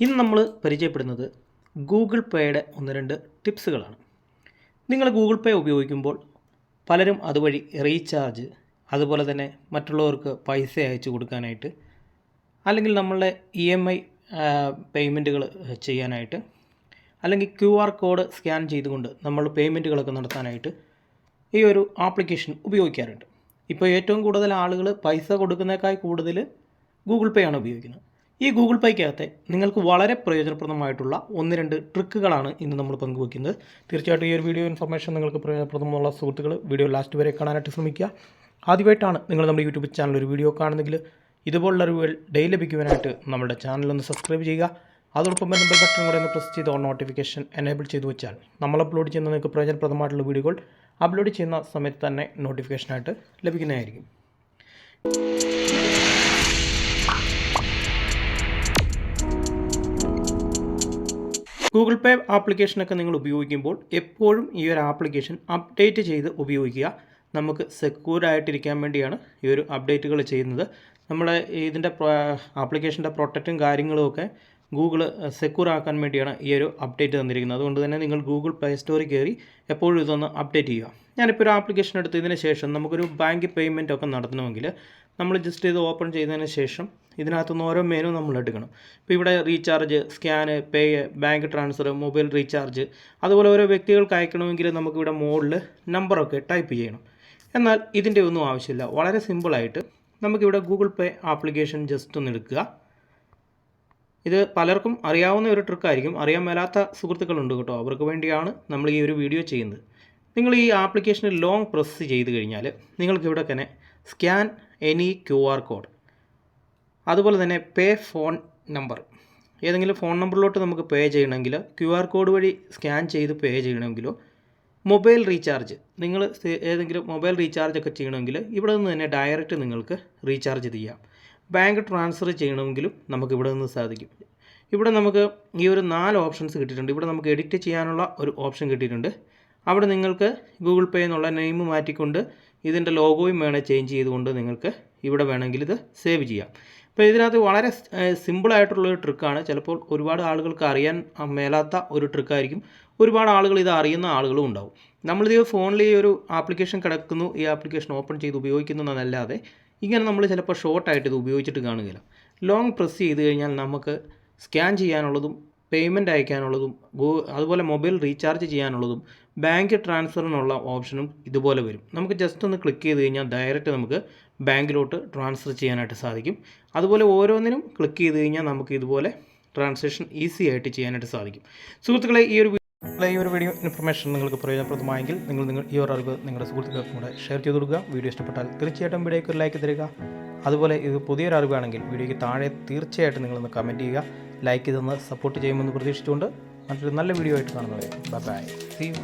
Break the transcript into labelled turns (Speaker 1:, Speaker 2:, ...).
Speaker 1: ഇന്ന് നമ്മൾ പരിചയപ്പെടുന്നത് ഗൂഗിൾ പേയുടെ ഒന്ന് രണ്ട് ടിപ്സുകളാണ്. നിങ്ങൾ ഗൂഗിൾ പേ ഉപയോഗിക്കുമ്പോൾ പലരും അതുവഴി റീചാർജ് അതുപോലെ തന്നെ മറ്റുള്ളവർക്ക് പൈസ അയച്ചു കൊടുക്കാനായിട്ട് അല്ലെങ്കിൽ നമ്മളുടെ ഇ എം ഐ പേയ്മെന്റുകൾ ചെയ്യാനായിട്ട് അല്ലെങ്കിൽ ക്യു ആർ കോഡ് സ്കാൻ ചെയ്തുകൊണ്ട് നമ്മൾ പേയ്മെന്റുകളൊക്കെ നടത്താനായിട്ട് ഈ ഒരു ആപ്ലിക്കേഷൻ ഉപയോഗിക്കാറുണ്ട്. ഇപ്പോൾ ഏറ്റവും കൂടുതൽ ആളുകൾ പൈസ കൊടുക്കുന്നതിനേക്കാൾ കൂടുതൽ ഗൂഗിൾ പേ ആണ് ഉപയോഗിക്കുന്നത്. ഈ ഗൂഗിൾ പേക്കകത്തെ നിങ്ങൾക്ക് വളരെ പ്രയോജനപ്രദമായിട്ടുള്ള ഒന്ന് രണ്ട് ട്രിക്കുകളാണ് ഇന്ന് നമ്മൾ പങ്കുവയ്ക്കുന്നത് തീർച്ചയായിട്ടും ഈ ഒരു വീഡിയോ ഇൻഫർമേഷൻ നിങ്ങൾക്ക് പ്രയോജനപ്രദമുള്ള സുഹൃത്തുക്കൾ വീഡിയോ ലാസ്റ്റ് വരെ കാണാനായിട്ട് ശ്രമിക്കുക. ആദ്യമായിട്ടാണ് നിങ്ങൾ നമ്മുടെ യൂട്യൂബ് ചാനൽ ഒരു വീഡിയോ കാണുന്നെങ്കിൽ ഇതുപോലുള്ള അറിവുകൾ ഡെയിലി ലഭിക്കുവാനായിട്ട് നമ്മുടെ ചാനൽ ഒന്ന് സബ്സ്ക്രൈബ് ചെയ്യുക. അതോടൊപ്പം ബെൽ ബട്ടൺ കൂടെ ഒന്ന് പ്രസ് ചെയ്ത് ഓൺ നോട്ടിഫിക്കേഷൻ എനേബിൾ ചെയ്തു വെച്ചാൽ നമ്മൾ അപ്ലോഡ് ചെയ്യുന്ന നിങ്ങൾക്ക് പ്രയോജനപ്രദമായിട്ടുള്ള വീഡിയോകൾ അപ്ലോഡ് ചെയ്യുന്ന സമയത്ത് തന്നെ നോട്ടിഫിക്കേഷനായിട്ട് ലഭിക്കുന്നതായിരിക്കും. ഗൂഗിൾ പേ ആപ്ലിക്കേഷനൊക്കെ നിങ്ങൾ ഉപയോഗിക്കുമ്പോൾ എപ്പോഴും ഈ ഒരു ആപ്ലിക്കേഷൻ അപ്ഡേറ്റ് ചെയ്ത് ഉപയോഗിക്കുക. നമുക്ക് സെക്യൂർ ആയിട്ടിരിക്കാൻ വേണ്ടിയാണ് ഈ ഒരു അപ്ഡേറ്റുകൾ ചെയ്യുന്നത്. നമ്മൾ ഇതിന്റെ ആപ്ലിക്കേഷന്റെ പ്രൊട്ടക്റ്റും കാര്യങ്ങളുമൊക്കെ ഗൂഗിൾ സെക്യൂർ ആക്കാൻ വേണ്ടിയാണ് ഈ ഒരു അപ്ഡേറ്റ് തന്നിരിക്കുന്നത്. അതുകൊണ്ട് തന്നെ നിങ്ങൾ ഗൂഗിൾ പ്ലേ സ്റ്റോറിൽ കയറി എപ്പോഴും ഇതൊന്ന് അപ്ഡേറ്റ് ചെയ്യുക. ഞാനിപ്പോൾ ഒരു ആപ്ലിക്കേഷൻ എടുത്തതിന് ശേഷം നമുക്കൊരു ബാങ്ക് പേയ്മെന്റ് ഒക്കെ നടത്തണമെങ്കിൽ നമ്മൾ ജസ്റ്റ് ഇത് ഓപ്പൺ ചെയ്തതിന് ശേഷം ഇതിനകത്തുനിന്ന് ഓരോ മെനു നമ്മൾ എടുക്കണം. ഇപ്പോൾ ഇവിടെ recharge scan pay bank transfer mobile recharge അതുപോലെ ഓരോ വ്യക്തികൾക്ക് അയക്കണമെങ്കിൽ നമുക്കിവിടെ മുകളിൽ നമ്പറൊക്കെ ടൈപ്പ് ചെയ്യണം. എന്നാൽ ഇതിന്റെ ഒന്നും ആവശ്യമില്ല. വളരെ സിമ്പിളായിട്ട് നമുക്കിവിടെ ഗൂഗിൾ പേ ആപ്ലിക്കേഷൻ ജസ്റ്റ് ഒന്ന് എടുക്കുക. ഇത് പലർക്കും അറിയാവുന്ന ഒരു ട്രിക്കായിരിക്കും അറിയാൻ മേലാത്ത സുഹൃത്തുക്കളുണ്ട് കേട്ടോ. അവർക്ക് വേണ്ടിയാണ് നമ്മൾ ഈ ഒരു വീഡിയോ ചെയ്യുന്നത്. നിങ്ങൾ ഈ ആപ്ലിക്കേഷനിൽ ലോങ് പ്രസ് ചെയ്ത് കഴിഞ്ഞാൽ നിങ്ങൾക്കിവിടെ തന്നെ scan any Q R code അതുപോലെ തന്നെ പേ ഫോൺ നമ്പർ. ഏതെങ്കിലും ഫോൺ നമ്പറിലോട്ട് നമുക്ക് പേ ചെയ്യണമെങ്കിൽ ക്യു ആർ കോഡ് വഴി സ്കാൻ ചെയ്ത് പേ ചെയ്യണമെങ്കിലോ മൊബൈൽ റീചാർജ്. നിങ്ങൾ ഏതെങ്കിലും മൊബൈൽ റീചാർജ് ഒക്കെ ചെയ്യണമെങ്കിൽ ഇവിടെ നിന്ന് തന്നെ ഡയറക്റ്റ് നിങ്ങൾക്ക് റീചാർജ് ചെയ്യാം. ബാങ്ക് ട്രാൻസ്ഫർ ചെയ്യണമെങ്കിലും നമുക്ക് ഇവിടെ നിന്ന് സാധിക്കും. ഇവിടെ നമുക്ക് ഈ ഒരു നാല് ഓപ്ഷൻസ് കിട്ടിയിട്ടുണ്ട്. ഇവിടെ നമുക്ക് എഡിറ്റ് ചെയ്യാനുള്ള ഒരു ഓപ്ഷൻ കിട്ടിയിട്ടുണ്ട്. അവിടെ നിങ്ങൾക്ക് ഗൂഗിൾ പേ എന്നുള്ള നെയിം മാറ്റിക്കൊണ്ട് ഇതിന്റെ ലോഗോയും വേണേൽ ചേഞ്ച് ചെയ്തുകൊണ്ട് നിങ്ങൾക്ക് ഇവിടെ വേണമെങ്കിൽ ഇത് സേവ് ചെയ്യാം. അപ്പോൾ ഇതിനകത്ത് വളരെ സിമ്പിളായിട്ടുള്ള ഒരു ട്രിക്കാണ് ചിലപ്പോൾ ഒരുപാട് ആളുകൾക്ക് അറിയാൻ മേലാത്ത ഒരു ട്രിക്കായിരിക്കും ഒരുപാട് ആളുകൾ ഇത് അറിയുന്ന ആളുകളും ഉണ്ടാവും. നമ്മളിത് ഫോണിൽ ഈ ഒരു ആപ്ലിക്കേഷൻ കിടക്കുന്നു. ഈ ആപ്ലിക്കേഷൻ ഓപ്പൺ ചെയ്ത് ഉപയോഗിക്കുന്നു എന്നല്ലാതെ ഇങ്ങനെ നമ്മൾ ചിലപ്പോൾ ഷോർട്ടായിട്ട് ഇത് ഉപയോഗിച്ചിട്ട് കാണുകയില്ല. ലോങ് പ്രസ് ചെയ്ത് കഴിഞ്ഞാൽ നമുക്ക് സ്കാൻ ചെയ്യാനുള്ളതും പേയ്മെന്റ് അയക്കാനുള്ളതും അതുപോലെ മൊബൈൽ റീചാർജ് ചെയ്യാനുള്ളതും ബാങ്ക് ട്രാൻസ്ഫറിനുള്ള ഓപ്ഷനും ഇതുപോലെ വരും. നമുക്ക് ജസ്റ്റ് ഒന്ന് ക്ലിക്ക് ചെയ്ത് കഴിഞ്ഞാൽ ഡയറക്റ്റ് നമുക്ക് ബാങ്കിലോട്ട് ട്രാൻസ്ഫർ ചെയ്യാനായിട്ട് സാധിക്കും. അതുപോലെ ഓരോന്നിനും ക്ലിക്ക് ചെയ്ത് കഴിഞ്ഞാൽ നമുക്ക് ഇതുപോലെ ട്രാൻസാക്ഷൻ ഈസി ആയിട്ട് ചെയ്യാനായിട്ട് സാധിക്കും. സുഹൃത്തുക്കളെ ഈ ഒരു ഈ ഒരു വീഡിയോ ഇൻഫർമേഷൻ നിങ്ങൾക്ക് പ്രയോജനപ്രദമായെങ്കിൽ നിങ്ങൾ നിങ്ങൾ ഈ ഒരു അറിവ് നിങ്ങളുടെ സുഹൃത്തുക്കൾക്കും കൂടെ ഷെയർ ചെയ്ത് കൊടുക്കുക. വീഡിയോ ഇഷ്ടപ്പെട്ടാൽ തീർച്ചയായിട്ടും വീഡിയോയ്ക്ക് ഒരു ലൈക്ക് തരിക. അതുപോലെ ഇത് പുതിയൊരു അറിവാണെങ്കിൽ വീഡിയോയ്ക്ക് താഴെ തീർച്ചയായിട്ടും നിങ്ങളൊന്ന് കമന്റ് ചെയ്യുക. ലൈക്ക് ചെയ്തൊന്ന് സപ്പോർട്ട് ചെയ്യുമെന്ന് പ്രതീക്ഷിച്ചുകൊണ്ട് മറ്റൊരു നല്ല വീഡിയോ ആയിട്ട് കാണുന്നവരെ. Bye bye see you